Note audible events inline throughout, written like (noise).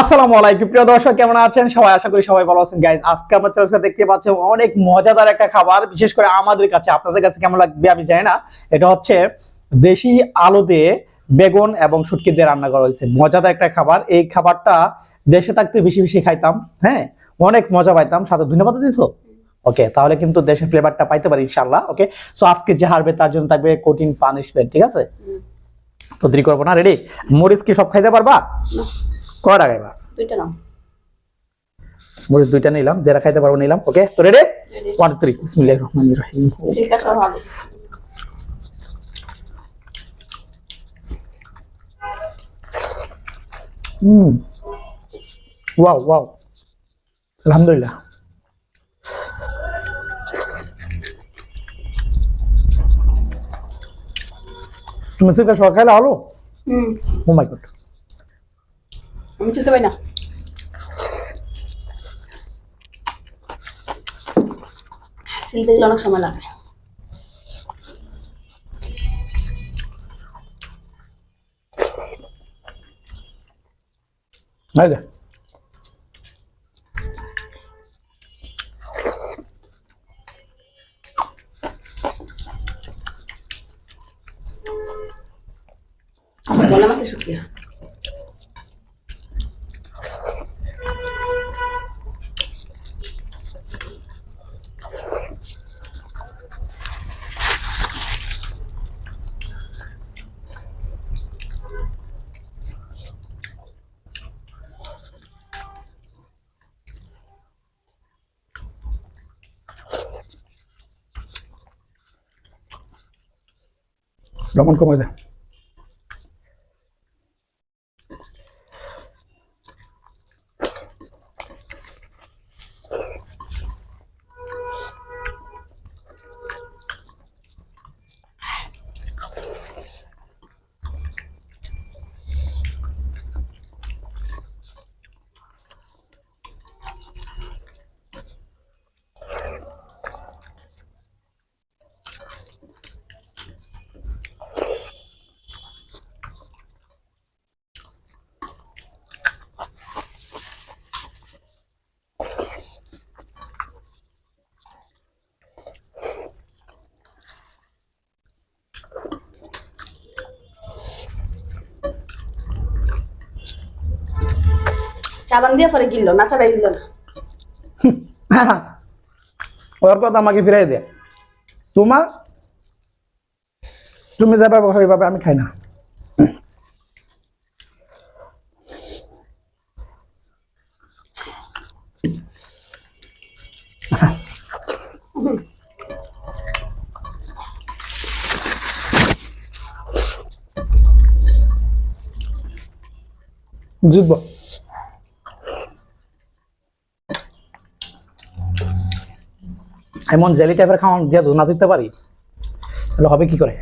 আসসালামু আলাইকুম। প্রিয় দর্শক কেমন আছেন? সবাই আশা করি সবাই ভালো আছেন। গাইজ আজকে আমরা চ্যানেলটা দেখতে পাচ্ছেন অনেক মজাদার একটা খাবার বিশেষ করে আমাদের কাছে। আপনাদের কাছে কেমন লাগবে আমি জানি না। এটা হচ্ছে দেশি আলু দিয়ে বেগুন এবং শুটকি দিয়ে রান্না করা হয়েছে। মজাদার একটা খাবার। এই খাবারটা দেশে থাকতে বেশি বেশি খাইতাম হ্যাঁ? অনেক মজা পাইতাম। সাথে ধন্যবাদ দিছো? ওকে তাহলে কিন্তু দেশের ফ্লেভারটা পাইতে পারি ইনশাল্লাহ ওকে সো আজকে যে হারবে তার জন্য থাকবে কঠিন পানিশমেন্ট ঠিক আছে? তো দেরি করব না রেডি মরিচ কি সব খাইতে পারবা? কয় টাকা এবার। দুইটা নাও। মরিচ দুইটা নিলাম যেটা খাইতে পারব নিলাম ওকে? তো রেডি ওয়ান টু থ্রি বিসমিল্লাহির রহমানির রহিম। হুম ওয়াও ওয়াও। আলহামদুলিল্লাহ। তুমি সিলকা সহ খাইলে আলো হুম। ও মাই গড আমি চুতে পাই না সিলতে গেলে অনেক সময় লাগে এই যে বলা মাছে লবণ কমে যায় চাবান দিয়ে পরে গিললো, না চাবাই গিললো না। (laughs) ওর কথা আমাকে ফিরাই দে। তোমার তুমি যেভাবে খাও ওইভাবে আমি খাই না। (laughs) জিতবো এমন জেলি টাইপের খাওয়ান দিয়ে না দিতে পারি? তাহলে হবে কি করে?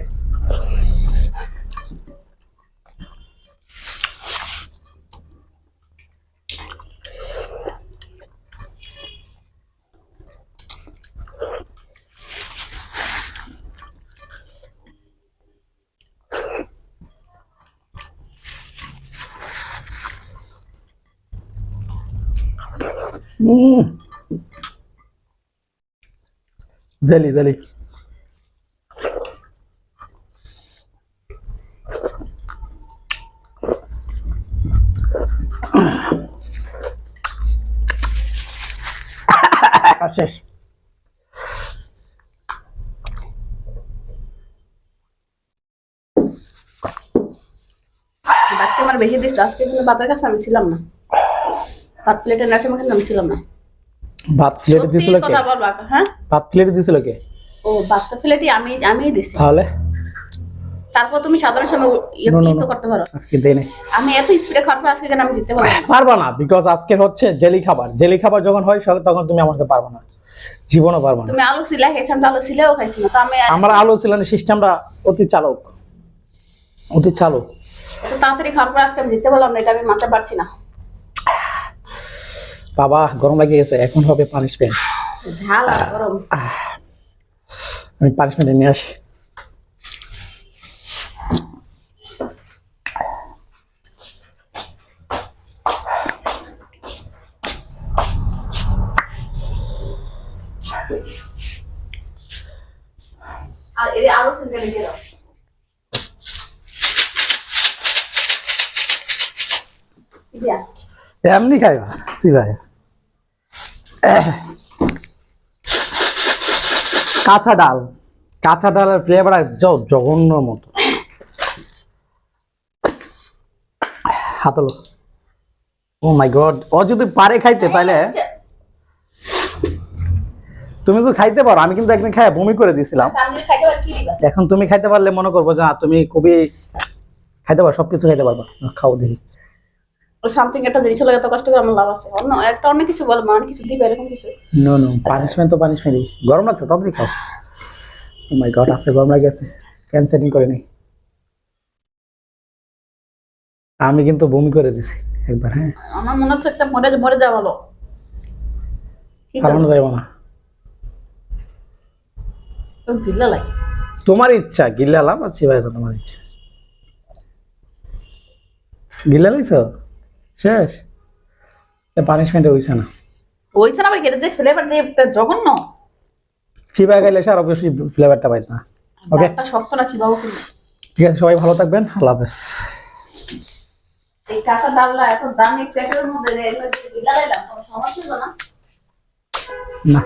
উম। জেলি জেলি শেষ বাচ্চা আমার বেশি দিস আজকে কিন্তু বাপের কাছে আমি ছিলাম না ভাত প্লেটে নাচে মুখে আমি ছিলাম না ভাত প্লেটে দিছিল কে? কথা বলবা হ্যাঁ? ভাত প্লেটে দিছিল কে? ও বাচ্চা প্লেটই আমি আমিই দিছি। তাহলে? তারপর তুমি সাধারণ সময় ইয়ে তো. করতে পারো। আজকে দেই নাই। আমি এত স্পিডে পর আজকে কেন আমি জিততে পারব পারবা না বিকজ আজকের হচ্ছে জেলি খাবার। জেলি খাবার যখন হয় তখন তুমি আমার সাথে পারবা না। জীবনও পারবা না। তুমি আলু ছিলা আমি আলু ছিলেও খাইছি না তো আমি আমার আলো সিলানের সিস্টেমটা অতি চালক। অতি চালক। এত তাড়াতাড়ি পর আজকে আমি জিততে পারলাম না এটা আমি মানতে পারছি না। বাবা গরম লাগিয়ে গেছে এখন হবে পানিশমেন্ট আমি পানিশমেন্টে নিয়ে আসি। Yeah. এমনি খাইবা সি ভাই কাঁচা ডাল কাঁচা ডালের ফ্লেভার জঘন্য মতো। হাতলো ও মাই গড ও যদি পারে খাইতে তাহলে তুমি যদি খাইতে পারো আমি কিন্তু একদিন খাই বমি করে দিয়েছিলাম দিবা? এখন তুমি খাইতে পারলে মনে করব যে তুমি খুবই খাইতে পারো সবকিছু খাইতে পারবা। খাও দেখি। সামথিং একটা জিনিস এত কষ্ট করে আমার লাভ আছে। অন্য একটা কিছু বলে মা অনেক কিছু দিবে এরকম কিছু। নো নো পানিশমেন্ট তো পানিশমেন্টই গরম লাগছে তাড়াতাড়ি খাও। ও মাই গড আজকে গরম লাগে আছে। ক্যান সেটিং করে নি। আমি কিন্তু বমি করে দিছি একবার হ্যাঁ। আমার মনে হচ্ছে একটা মরে মরে যাওয়া ভালো। না। লাগে। তোমার ইচ্ছা গিল্লা লাভ আছে ভাই তোমার ইচ্ছা। গিল্লা লাইছ শেষ? পানিশমেন্ট হইছে না। ওইখানে আবার কেটে দিয়ে ফ্লেভার দিয়ে জঘন্য। চিবা গেলে সে আর অবশ্যই ফ্লেভারটা পাইত না ওকে শক্ত না চিবাও ঠিক আছে সবাই ভালো থাকবেন। আল্লাহ হাফেজ। এই কাঁচা ডালটা এত দামি প্যাকেটের মধ্যে রে, দিলা লাইলাম কোনো সমস্যা না? না।